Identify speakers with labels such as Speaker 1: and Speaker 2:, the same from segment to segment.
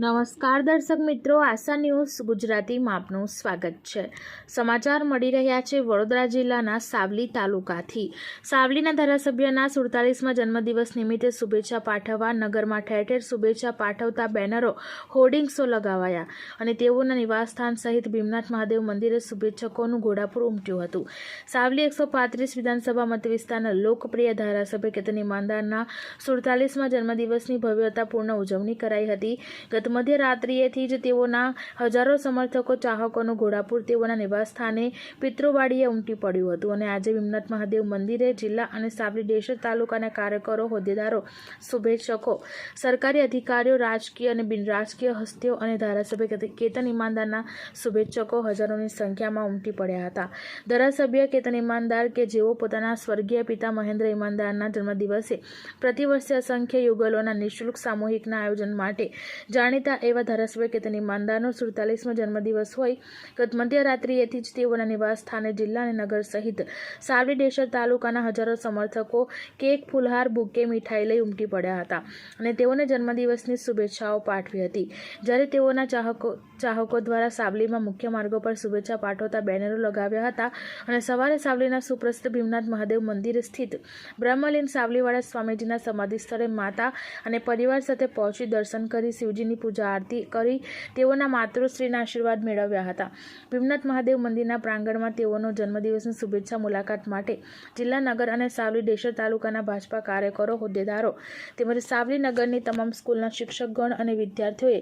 Speaker 1: નમસ્કાર દર્શક મિત્રો, આશા ન્યૂઝ ગુજરાતીમાં આપનું સ્વાગત છે. સમાચાર મળી રહ્યા છે વડોદરા જિલ્લાના સાવલી તાલુકાથી. સાવલીના ધારાસભ્યના સુડતાલીસમાં જન્મદિવસ નિમિત્તે શુભેચ્છા પાઠવવા, નગરમાં ઠેર ઠેર શુભેચ્છા પાઠવતા બેનરો હોર્ડિંગ્સો લગાવાયા અને તેઓના નિવાસસ્થાન સહિત ભીમનાથ મહાદેવ મંદિરે શુભેચ્છકોનું ઘોડાપુર ઉમટ્યું હતું. સાવલી એકસો પાંત્રીસ વિધાનસભા મતવિસ્તારના લોકપ્રિય ધારાસભ્ય કેતન ઇમાનદારના સુડતાલીસમાં જન્મદિવસની ભવ્યતાપૂર્ણ ઉજવણી કરાઈ હતી. ગત મધ્યરાત્રિએથી જ તેઓના હજારો સમર્થકો, ચાહકોનું ઘોડાપુર તેઓના નિવાસસ્થાને પિતૃવાડીએ ઉમટી પડ્યું હતું અને આજે ભીમનાથ મહાદેવ મંદિરે જિલ્લા અને સાબરી ડેશર તાલુકાના કાર્યકરો, હોદ્દેદારો, શુભેચ્છકો, સરકારી અધિકારીઓ, રાજકીય અને બિનરાજકીય હસ્તીઓ અને ધારાસભ્ય કેતન ઈમાનદારના શુભેચ્છકો હજારોની સંખ્યામાં ઉમટી પડ્યા હતા. ધારાસભ્ય કેતન ઈમાનદાર કે જેઓ પોતાના સ્વર્ગીય પિતા મહેન્દ્ર ઈમાનદારના જન્મદિવસે પ્રતિવર્ષે અસંખ્ય યુગલોના નિઃશુલ્ક સામૂહિકના આયોજન માટે જાણીતા એવા ધારાસભ્ય કે તેની માનદારનો સુડતાલીસમો જન્મદિવસ હોય. ગત મધ્યરાત્રિએથી જ તેઓના નિવાસ સ્થાને જિલ્લા અને નગર સહિત સાવલી ડેશર તાલુકાના હજારો સમર્થકો કેક, ફુલહાર, બુકે, મીઠાઈ લઈ ઉમટી પડ્યા હતા અને તેઓને જન્મદિવસની શુભેચ્છાઓ પાઠવી હતી. જ્યારે તેઓના ચાહકો ચાહકો દ્વારા સાવલીમાં મુખ્ય માર્ગો પર શુભેચ્છા પાઠવતા બેનરો લગાવ્યા હતા અને સવારે સાવલીના સુપ્રસિદ્ધ ભીમનાથ મહાદેવ મંદિર સ્થિત બ્રહ્મલીન સાવલીવાળા સ્વામીજીના સમાધિ સ્થળે માતા અને પરિવાર સાથે પહોંચી દર્શન કરી શિવજીની પૂજા આરતી કરી તેઓના માતૃશ્રીના આશીર્વાદ મેળવ્યા હતા. ભીમનાથ મહાદેવ મંદિરના પ્રાંગણમાં તેઓનો જન્મદિવસની શુભેચ્છા મુલાકાત માટે જિલ્લા નગર અને સાવલી ડેશર તાલુકાના ભાજપા કાર્યકરો, હોદ્દેદારો તેમજ સાવલી નગરની તમામ સ્કૂલના શિક્ષકગણ અને વિદ્યાર્થીઓએ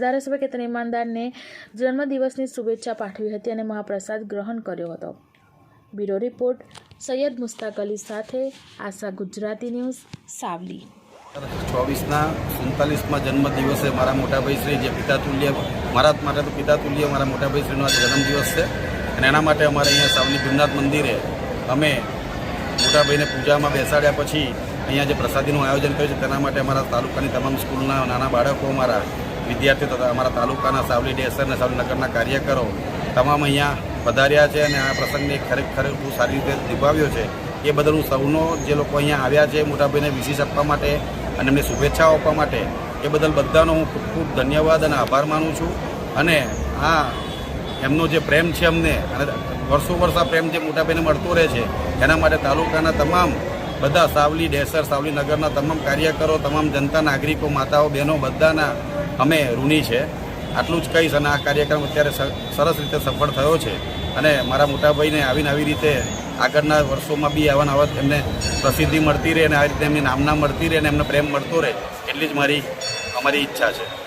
Speaker 1: ધારાસભ્ય કેતન ઈમાનદારને જન્મદિવસની શુભેચ્છા પાઠવી હતી અને મહાપ્રસાદ ગ્રહણ કર્યો હતો. બ્યુરો રિપોર્ટ સૈયદ મુસ્તાક અલી સાથે આશા ગુજરાતી ન્યૂઝ સાવલી.
Speaker 2: ચોવીસના સુડતાલીસમાં જન્મદિવસે મારા મોટાભાઈશ્રી જે પિતાતુલ્ય મારા માટે તો પિતાતુલ્ય મારા મોટાભાઈશ્રીનો આજે જન્મદિવસ છે. અને એના માટે અમારે અહીંયા સાવલી ભીમનાથ મંદિરે અમે મોટાભાઈને પૂજામાં બેસાડ્યા પછી અહીંયા જે પ્રસાદીનું આયોજન કર્યું છે, તેના માટે અમારા તાલુકાની તમામ સ્કૂલના નાના બાળકો, અમારા વિદ્યાર્થીઓ તથા અમારા તાલુકાના સાવલી ડેસર અને સાવલી નગરના કાર્યકરો તમામ અહીંયા પધાર્યા છે અને આ પ્રસંગને ખરેખર ખૂબ સારી રીતે નિભાવ્યો છે. એ બદલ હું સૌનો જે લોકો અહીંયા આવ્યા છે, મોટાભાઈને વિશેષ આપવા માટે અને એમને શુભેચ્છાઓ આપવા માટે, એ બદલ બધાનો હું ખૂબ ખૂબ ધન્યવાદ અને આભાર માનું છું. અને આ એમનો જે પ્રેમ છે અમને, અને વર્ષો વર્ષ આ પ્રેમ જે મોટાભાઈને મળતો રહે છે, એના માટે તાલુકાના તમામ બધા સાવલી, ડેસર, સાવલી નગરના તમામ કાર્યકરો, તમામ જનતા, નાગરિકો, માતાઓ, બહેનો, બધાના અમે ઋણી છે. આટલું જ કહીશ અને આ કાર્યક્રમ અત્યારે સરસ રીતે સફળ થયો છે. અને મારા મોટાભાઈને આવીને આવી રીતે આગળના વર્ષોમાં બી આવા નવા એમને પ્રસિદ્ધિ મળતી રહે અને આ રીતે એમની નામના મળતી રહે અને એમને પ્રેમ મળતો રહે, એટલી જ મારી, અમારી ઈચ્છા છે.